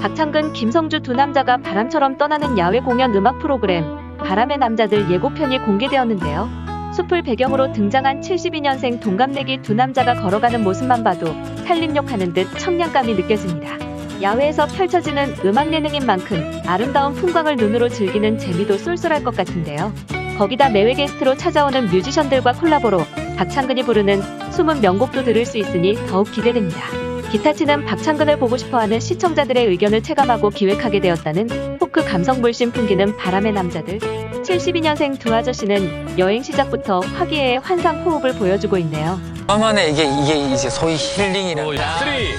박창근, 김성주 두 남자가 바람처럼 떠나는 야외 공연 음악 프로그램 바람의 남자들 예고편이 공개되었는데요. 숲을 배경으로 등장한 72년생 동갑내기 두 남자가 걸어가는 모습만 봐도 살림욕하는 듯 청량감이 느껴집니다. 야외에서 펼쳐지는 음악 예능인 만큼 아름다운 풍광을 눈으로 즐기는 재미도 쏠쏠할 것 같은데요. 거기다 매회 게스트로 찾아오는 뮤지션들과 콜라보로 박창근이 부르는 숨은 명곡도 들을 수 있으니 더욱 기대됩니다. 기타 치는 박창근을 보고 싶어하는 시청자들의 의견을 체감하고 기획하게 되었다는 포크 감성 물씬 풍기는 바람의 남자들. 72년생 두 아저씨는 여행 시작부터 화기애애 환상 호흡을 보여주고 있네요. 얼마만에 이게 이게 이제 소위 힐링이라. 3, 2, 1,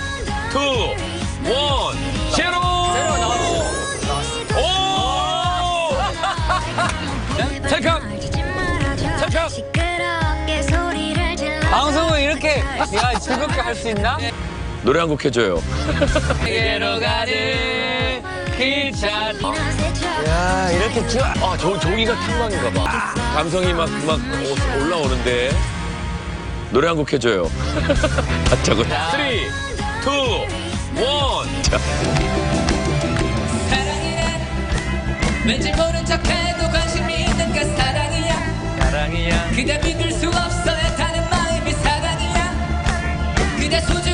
제로! 오! 방송을 이렇게 야 즐겁게 할 수 있나? 노래 한 곡 해줘요. 세계로 가는 기차. 야 이렇게 쭉. 아, 저, 저기가 탕방인가 봐. 감성이 막, 막 오- 올라오는데. 노래 한 곡 해줘요. 아, 저거. 3, 2, 1. 자. 사랑이란 왠지 모른 척해도 관심 있는 그 사랑이야 사랑이야. 그대 믿을 수 없어야 타는 마음이 사랑이야 그대 소중